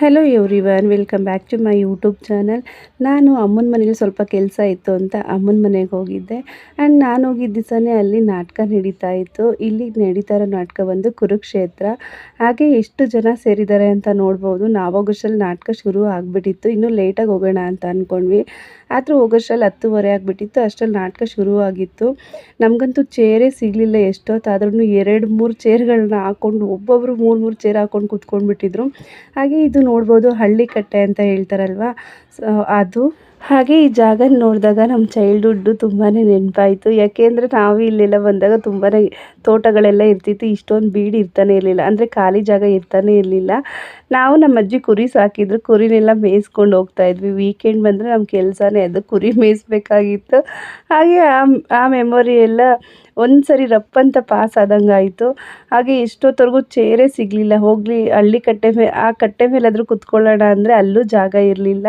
Hello everyone welcome back to my YouTube channel ನಾನು ಅಮ್ಮನ ಮನೇಲಿ ಸ್ವಲ್ಪ ಕೆಲಸ ಇತ್ತು ಅಂತ ಅಮ್ಮನ ಮನೆಗೆ ಹೋಗಿದ್ದೆ. ಆ್ಯಂಡ್ ನಾನು ಹೋಗಿದ್ದ ದಿವಸನೇ ಅಲ್ಲಿ ನಾಟಕ ನಡೀತಾ ಇತ್ತು. ಇಲ್ಲಿ ನಡೀತಾ ಇರೋ ನಾಟಕ ಬಂದು ಕುರುಕ್ಷೇತ್ರ. ಹಾಗೆ ಎಷ್ಟು ಜನ ಸೇರಿದ್ದಾರೆ ಅಂತ ನೋಡ್ಬೋದು. ನಾವಾಗೋಷ್ಟರಲ್ಲಿ ನಾಟಕ ಶುರು ಆಗಿಬಿಟ್ಟಿತ್ತು. ಇನ್ನೂ ಲೇಟಾಗಿ ಹೋಗೋಣ ಅಂತ ಅಂದ್ಕೊಂಡ್ವಿ ಆದರೂ ಹೋಗೋಷ್ಟರಲ್ಲಿ ಹತ್ತುವರೆ ಆಗಿಬಿಟ್ಟಿತ್ತು. ಅಷ್ಟರಲ್ಲಿ ನಾಟಕ ಶುರು ಆಗಿತ್ತು. ನಮಗಂತೂ ಚೇರೇ ಸಿಗಲಿಲ್ಲ. ಎಷ್ಟೊತ್ತಾದ್ರೂ ಎರಡು ಮೂರು ಚೇರ್ಗಳನ್ನ ಹಾಕ್ಕೊಂಡು ಒಬ್ಬೊಬ್ಬರು ಮೂರು ಮೂರು ಚೇರ್ ಹಾಕ್ಕೊಂಡು ಕೂತ್ಕೊಂಡ್ಬಿಟ್ಟಿದ್ರು. ಹಾಗೆ ಇದು ನೋಡ್ಬೋದು ಹಳ್ಳಿಕಟ್ಟೆ ಅಂತ ಹೇಳ್ತಾರಲ್ವ? ಅದು. ಹಾಗೆ ಈ ಜಾಗ ನೋಡಿದಾಗ ನಮ್ಮ ಚೈಲ್ಡ್ಹುಡ್ಡು ತುಂಬಾ ನೆನಪಾಯಿತು. ಯಾಕೆಂದರೆ ನಾವು ಇಲ್ಲೆಲ್ಲ ಬಂದಾಗ ತುಂಬಾ ತೋಟಗಳೆಲ್ಲ ಇರ್ತಿತ್ತು. ಇಷ್ಟೊಂದು ಬೀಡು ಇರ್ತಾನೆ ಇರಲಿಲ್ಲ. ಅಂದರೆ ಖಾಲಿ ಜಾಗ ಇರ್ತಾನೆ ಇರಲಿಲ್ಲ. ನಾವು ನಮ್ಮ ಅಜ್ಜಿ ಕುರಿ ಸಾಕಿದ್ರು, ಕುರಿನೆಲ್ಲ ಮೇಯಿಸ್ಕೊಂಡು ಹೋಗ್ತಾ ಇದ್ವಿ. ವೀಕೆಂಡ್ ಬಂದರೆ ನಮ್ಮ ಕೆಲಸನೇ ಅದು. ಕುರಿ ಮೇಯಿಸ್ಬೇಕಾಗಿತ್ತು. ಹಾಗೆ ಆ ಮೆಮೊರಿ ಎಲ್ಲ ಒಂದು ಸರಿ ರಪ್ಪಂತ ಪಾಸ್ ಆದಂಗೆ ಆಯಿತು ಹಾಗೆ ಎಷ್ಟೊತ್ತವರೆಗೂ ಚೇರೇ ಸಿಗಲಿಲ್ಲ. ಹೋಗಲಿ, ಹಳ್ಳಿ ಕಟ್ಟೆ ಮೇ, ಆ ಕಟ್ಟೆ ಮೇಲಾದರೂ ಕುತ್ಕೊಳ್ಳೋಣ ಅಂದರೆ ಅಲ್ಲೂ ಜಾಗ ಇರಲಿಲ್ಲ.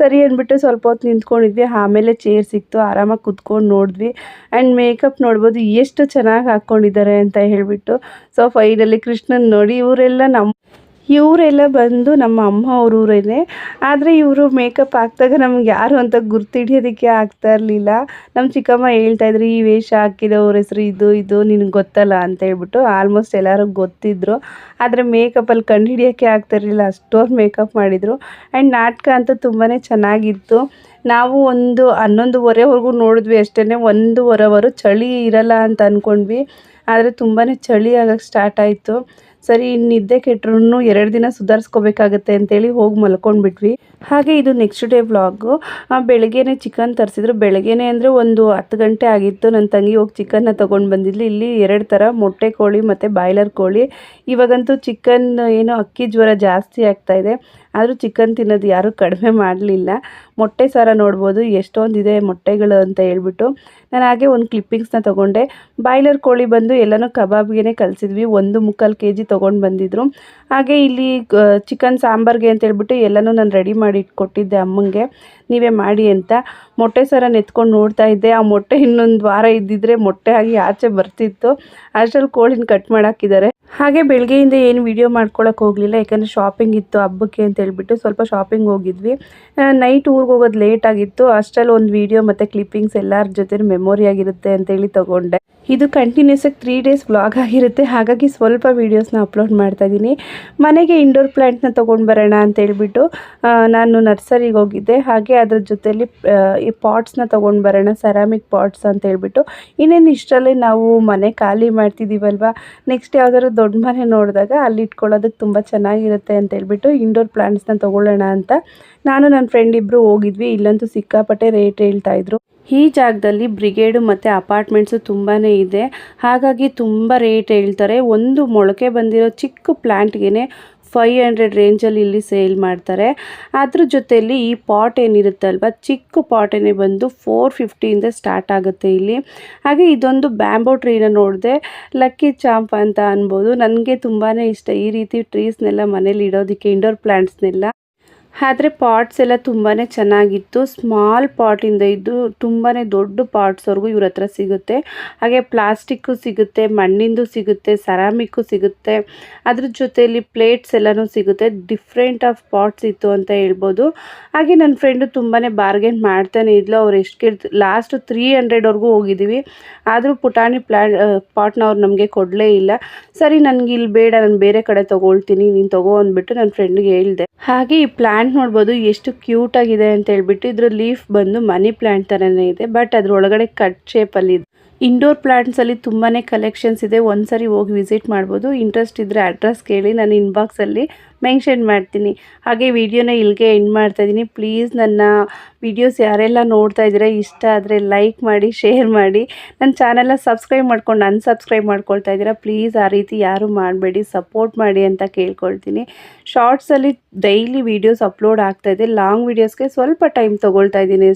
ಸರಿ ಅಂದ್ಬಿಟ್ಟು ಸ್ವಲ್ಪ ಹೊತ್ತು ನಿಂತ್ಕೊಂಡಿದ್ವಿ. ಆಮೇಲೆ ಚೇರ್ ಸಿಕ್ತು. ಆರಾಮಾಗಿ ಕುತ್ಕೊಂಡು ನೋಡಿದ್ವಿ. ಆ್ಯಂಡ್ ಮೇಕಪ್ ನೋಡ್ಬೋದು. ಎಷ್ಟು ಚೆನ್ನಾಗಿ ಹಾಕ್ಕೊಂಡಿದ್ದಾರೆ ಅಂತ ಹೇಳಿಬಿಟ್ಟು. ಸೊ ಫೈನಲಿ ಕೃಷ್ಣನ್ ನೋಡಿ, ಇವರೆಲ್ಲ ನಮ್ಮ ಇವರೆಲ್ಲ ಬಂದು ನಮ್ಮ ಅಮ್ಮ ಅವ್ರ ಊರೇನೆ ಆದರೆ ಇವರು ಮೇಕಪ್ ಹಾಕಿದಾಗ ನಮ್ಗೆ ಯಾರು ಅಂತ ಗುರ್ತಿಡಿಯೋದಕ್ಕೆ ಆಗ್ತಾ ಇರಲಿಲ್ಲ. ನಮ್ಮ ಚಿಕ್ಕಮ್ಮ ಹೇಳ್ತಾ ಇದ್ರು, ಈ ವೇಷ ಹಾಕಿದವ್ರ ಹೆಸರು ಇದು ಇದು, ನಿನಗೆ ಗೊತ್ತಲ್ಲ ಅಂತ ಹೇಳ್ಬಿಟ್ಟು ಆಲ್ಮೋಸ್ಟ್ ಎಲ್ಲರೂ ಗೊತ್ತಿದ್ರು. ಆದರೆ ಮೇಕಪ್ಪಲ್ಲಿ ಕಂಡು ಹಿಡಿಯೋಕ್ಕೆ ಆಗ್ತಾಯಿರಲಿಲ್ಲ ಅಷ್ಟೊಂದು ಮೇಕಪ್ ಮಾಡಿದರು. ಆ್ಯಂಡ್ ನಾಟಕ ಅಂತೂ ತುಂಬಾ ಚೆನ್ನಾಗಿತ್ತು. ನಾವು ಒಂದು ಹನ್ನೊಂದುವರೆವರೆಗೂ ನೋಡಿದ್ವಿ ಅಷ್ಟೇ ಒಂದೂವರೆವರು ಚಳಿ ಇರಲ್ಲ ಅಂತ ಅಂದ್ಕೊಂಡ್ವಿ ಆದರೆ ತುಂಬಾ ಚಳಿ ಆಗೋಕ್ಕೆ ಸ್ಟಾರ್ಟ್ ಆಯಿತು. ಸರಿ ನಿದ್ದೆ ಕೆಟ್ಟರು ಎರಡು ದಿನ ಸುಧಾರಿಸ್ಕೋಬೇಕಾಗತ್ತೆ ಅಂತೇಳಿ ಹೋಗಿ ಮಲ್ಕೊಂಡ್ಬಿಟ್ವಿ. ಹಾಗೆ ಇದು ನೆಕ್ಸ್ಟ್ ಡೇ ವ್ಲಾಗು ಬೆಳಗ್ಗೆನೇ ಚಿಕನ್ ತರಿಸಿದ್ರು. ಬೆಳಗ್ಗೆನೇ ಅಂದರೆ ಒಂದು ಹತ್ತು ಗಂಟೆ ಆಗಿತ್ತು. ನನ್ನ ತಂಗಿ ಹೋಗಿ ಚಿಕನ್ನ ತೊಗೊಂಡು ಬಂದಿದ್ಲು. ಇಲ್ಲಿ ಎರಡು ಥರ ಮೊಟ್ಟೆ ಕೋಳಿ ಮತ್ತು ಬಾಯ್ಲರ್ ಕೋಳಿ. ಇವಾಗಂತೂ ಚಿಕನ್ ಏನು ಅಕ್ಕಿ ಜ್ವರ ಜಾಸ್ತಿ ಆಗ್ತಾಯಿದೆ ಆದರೂ ಚಿಕನ್ ತಿನ್ನೋದು ಯಾರೂ ಕಡಿಮೆ ಮಾಡಲಿಲ್ಲ. ಮೊಟ್ಟೆ ಸಾರ ನೋಡ್ಬೋದು. ಎಷ್ಟೊಂದಿದೆ ಮೊಟ್ಟೆಗಳು ಅಂತ ಹೇಳ್ಬಿಟ್ಟು. ನಾನು ಹಾಗೆ ಒಂದು ಕ್ಲಿಪ್ಪಿಂಗ್ಸ್ನ ತೊಗೊಂಡೆ. ಬಾಯ್ಲರ್ ಕೋಳಿ ಬಂದು ಎಲ್ಲನೂ ಕಬಾಬ್ಗೆ ಕಲಿಸಿದ್ವಿ. ಒಂದು ಮುಕ್ಕಾಲು ಕೆ ಜಿ ತೊಗೊಂಡು ಬಂದಿದ್ರು. ಹಾಗೆ ಇಲ್ಲಿ ಚಿಕನ್ ಸಾಂಬಾರ್ಗೆ ಅಂತ ಹೇಳ್ಬಿಟ್ಟು ಎಲ್ಲನೂ ನಾನು ರೆಡಿ ಮಾಡಿ ಇಟ್ಕೊಟ್ಟಿದ್ದೆ ಅಮ್ಮಂಗೆ, ನೀವೇ ಮಾಡಿ ಅಂತ. ಮೊಟ್ಟೆ ಸರ ನೆತ್ಕೊಂಡು ನೋಡ್ತಾ ಇದ್ದೆ. ಆ ಮೊಟ್ಟೆ ಇನ್ನೊಂದು ವಾರ ಇದ್ದಿದ್ರೆ ಮೊಟ್ಟೆ ಆಗಿ ಆಚೆ ಬರ್ತಿತ್ತು. ಅಷ್ಟರಲ್ಲಿ ಕೋಳಿನ ಕಟ್ ಮಾಡಾಕಿದ್ದಾರೆ. ಹಾಗೆ ಬೆಳಗ್ಗೆಯಿಂದ ಏನು ವಿಡಿಯೋ ಮಾಡ್ಕೊಳಕ್ಕೆ ಹೋಗಲಿಲ್ಲ. ಯಾಕಂದರೆ ಶಾಪಿಂಗ್ ಇತ್ತು ಹಬ್ಬಕ್ಕೆ ಅಂತ ಹೇಳ್ಬಿಟ್ಟು ಸ್ವಲ್ಪ ಶಾಪಿಂಗ್ ಹೋಗಿದ್ವಿ. ನೈಟ್ ಊರಿಗೆ ಹೋಗೋದು ಲೇಟ್ ಆಗಿತ್ತು. ಅಷ್ಟರಲ್ಲಿ ಒಂದು ವಿಡಿಯೋ ಮತ್ತು ಕ್ಲಿಪ್ಪಿಂಗ್ಸ್ ಎಲ್ಲರ ಜೊತೆ ಮೆಮೊರಿ ಆಗಿರುತ್ತೆ ಅಂತೇಳಿ ತೊಗೊಂಡೆ. ಇದು ಕಂಟಿನ್ಯೂಸ್ ಆಗಿ ತ್ರೀ ಡೇಸ್ ಬ್ಲಾಗ್ ಆಗಿರುತ್ತೆ. ಹಾಗಾಗಿ ಸ್ವಲ್ಪ ವೀಡಿಯೋಸ್ನ ಅಪ್ಲೋಡ್ ಮಾಡ್ತಾ ಇದ್ದೀನಿ ಮನೆಗೆ ಇಂಡೋರ್ ಪ್ಲ್ಯಾಂಟ್ನ ತೊಗೊಂಡು ಬರೋಣ ಅಂತ ಹೇಳ್ಬಿಟ್ಟು ನಾನು ನರ್ಸರಿಗೆ ಹೋಗಿದ್ದೆ. ಹಾಗೆ ಅದ್ರ ಜೊತೆಯಲ್ಲಿ ಈ ಪಾಟ್ಸ್ನ ತೊಗೊಂಡು ಬರೋಣ ಸೆರಾಮಿಕ್ ಪಾಟ್ಸ್ ಅಂತ ಹೇಳ್ಬಿಟ್ಟು. ಇನ್ನೇನು ಇಷ್ಟರಲ್ಲಿ ನಾವು ಮನೆ ಖಾಲಿ ಮಾಡ್ತಿದ್ದೀವಲ್ವ ನೆಕ್ಸ್ಟ್ ಯಾವ್ದಾದ್ರು ದೊಡ್ಡ ಮನೆ ನೋಡಿದಾಗ ಅಲ್ಲಿ ಇಟ್ಕೊಳ್ಳೋದಕ್ಕೆ ತುಂಬ ಚೆನ್ನಾಗಿರುತ್ತೆ ಅಂತ ಹೇಳ್ಬಿಟ್ಟು ಇಂಡೋರ್ ಪ್ಲಾಂಟ್ಸ್ನ ತೊಗೊಳ್ಳೋಣ ಅಂತ ನಾನು ನನ್ನ ಫ್ರೆಂಡ್ ಇಬ್ಬರು ಹೋಗಿದ್ವಿ. ಇಲ್ಲಂತೂ ಸಿಕ್ಕಾಪಟ್ಟೆ ರೇಟ್ ಹೇಳ್ತಾ ಇದ್ರು. ಈ ಜಾಗದಲ್ಲಿ ಬ್ರಿಗೇಡು ಮತ್ತು ಅಪಾರ್ಟ್ಮೆಂಟ್ಸು ತುಂಬಾ ಇದೆ. ಹಾಗಾಗಿ ತುಂಬ ರೇಟ್ ಹೇಳ್ತಾರೆ. ಒಂದು ಮೊಳಕೆ ಬಂದಿರೋ ಚಿಕ್ಕ ಪ್ಲ್ಯಾಂಟ್ಗೆ ಫೈವ್ ಹಂಡ್ರೆಡ್ ರೇಂಜಲ್ಲಿ ಇಲ್ಲಿ ಸೇಲ್ ಮಾಡ್ತಾರೆ. ಅದ್ರ ಜೊತೆಯಲ್ಲಿ ಈ ಪಾಟ್ ಏನಿರುತ್ತಲ್ವ, ಚಿಕ್ಕ ಪಾಟೇನೆ ಬಂದು ಫೋರ್ ಫಿಫ್ಟಿಯಿಂದ ಸ್ಟಾರ್ಟ್ ಆಗುತ್ತೆ ಇಲ್ಲಿ. ಹಾಗೆ ಇದೊಂದು ಬ್ಯಾಂಬೋ ಟ್ರೀನ ನೋಡಿದೆ, ಲಕ್ಕಿ ಚಾಂಪ್ ಅಂತ ಅನ್ಬೋದು. ನನಗೆ ತುಂಬಾ ಇಷ್ಟ ಈ ರೀತಿ ಟ್ರೀಸ್ನೆಲ್ಲ ಮನೇಲಿ ಇಡೋದಕ್ಕೆ ಇಂಡೋರ್ ಪ್ಲ್ಯಾಂಟ್ಸ್ನೆಲ್ಲ ಆದರೆ ಪಾಟ್ಸ್ ಎಲ್ಲ ತುಂಬಾ ಚೆನ್ನಾಗಿತ್ತು. ಸ್ಮಾಲ್ ಪಾಟಿಂದ ಇದ್ದು ತುಂಬಾ ದೊಡ್ಡ ಪಾಟ್ಸ್ವರೆಗೂ ಇವ್ರ ಹತ್ರ ಸಿಗುತ್ತೆ. ಹಾಗೆ ಪ್ಲಾಸ್ಟಿಕ್ಕು ಸಿಗುತ್ತೆ, ಮಣ್ಣಿಂದು ಸಿಗುತ್ತೆ ಸೆರಾಮಿಕ್ಕು ಸಿಗುತ್ತೆ. ಅದ್ರ ಜೊತೆಯಲ್ಲಿ ಪ್ಲೇಟ್ಸ್ ಎಲ್ಲನೂ ಸಿಗುತ್ತೆ. ಡಿಫ್ರೆಂಟ್ ಆಫ್ ಪಾಟ್ಸ್ ಇತ್ತು ಅಂತ ಹೇಳ್ಬೋದು. ಹಾಗೆ ನನ್ನ ಫ್ರೆಂಡು ತುಂಬಾ ಬಾರ್ಗೇನ್ ಮಾಡ್ತಾನೆ ಇದ್ಲು. ಅವ್ರು ಎಷ್ಟು ಕೇಳ್ತು ಲಾಸ್ಟ್ ತ್ರೀ ಹಂಡ್ರೆಡ್ವರೆಗೂ ಹೋಗಿದ್ದೀವಿ ಆದರೂ ಪುಟಾಣಿ ಪ್ಲಾ ಪಾಟ್ನ ಅವ್ರು ನಮಗೆ ಕೊಡಲೇ ಇಲ್ಲ. ಸರಿ, ನನಗೆ ಇಲ್ಲಿ ಬೇಡ, ನಾನು ಬೇರೆ ಕಡೆ ತೊಗೊಳ್ತೀನಿ, ನೀನು ತೊಗೋ ಅಂದ್ಬಿಟ್ಟು ನನ್ನ ಫ್ರೆಂಡ್ಗೆ ಹೇಳಿದೆ. ಹಾಗೆ ಈ ಪ್ಲಾಂಟ್ ನೋಡ್ಬೋದು ಎಷ್ಟು ಕ್ಯೂಟ್ ಆಗಿದೆ ಅಂತ ಹೇಳ್ಬಿಟ್ಟು ಇದ್ರ ಲೀಫ್ ಬಂದು ಮನಿ ಪ್ಲಾಂಟ್ ತರನೇ ಇದೆ ಬಟ್ ಅದ್ರ ಒಳಗಡೆ ಕಟ್ ಅಲ್ಲಿ ಇದೆ ಇಂಡೋರ್ ಪ್ಲ್ಯಾಂಟ್ಸಲ್ಲಿ ತುಂಬಾ ಕಲೆಕ್ಷನ್ಸ್ ಇದೆ. ಒಂದು ಸರಿ ಹೋಗಿ ವಿಸಿಟ್ ಮಾಡ್ಬೋದು. ಇಂಟ್ರೆಸ್ಟ್ ಇದ್ದರೆ ಅಡ್ರೆಸ್ ಕೇಳಿ. ನಾನು ಇನ್ಬಾಕ್ಸಲ್ಲಿ ಮೆನ್ಷನ್ ಮಾಡ್ತೀನಿ. ಹಾಗೆ ವಿಡಿಯೋನ ಇಲ್ಲಿಗೆ ಎಂಡ್ ಮಾಡ್ತಾಯಿದ್ದೀನಿ ಪ್ಲೀಸ್ ನನ್ನ ವಿಡಿಯೋಸ್ ಯಾರೆಲ್ಲ ನೋಡ್ತಾ ಇದ್ದೀರಾ, ಇಷ್ಟ ಆದರೆ ಲೈಕ್ ಮಾಡಿ ಶೇರ್ ಮಾಡಿ. ನನ್ನ ಚಾನೆಲ್ನ ಸಬ್ಸ್ಕ್ರೈಬ್ ಮಾಡ್ಕೊಂಡು ಅನ್ಸಬ್ಸ್ಕ್ರೈಬ್ ಮಾಡ್ಕೊಳ್ತಾ ಇದ್ದೀರಾ ಪ್ಲೀಸ್ ಆ ರೀತಿ ಯಾರು ಮಾಡಬೇಡಿ ಸಪೋರ್ಟ್ ಮಾಡಿ ಅಂತ ಕೇಳ್ಕೊಳ್ತೀನಿ. ಶಾರ್ಟ್ಸಲ್ಲಿ ಡೈಲಿ ವೀಡಿಯೋಸ್ ಅಪ್ಲೋಡ್ ಆಗ್ತಾಯಿದೆ ಲಾಂಗ್ ವೀಡಿಯೋಸ್ಗೆ ಸ್ವಲ್ಪ ಟೈಮ್ ತೊಗೊಳ್ತಾ ಇದ್ದೀನಿ.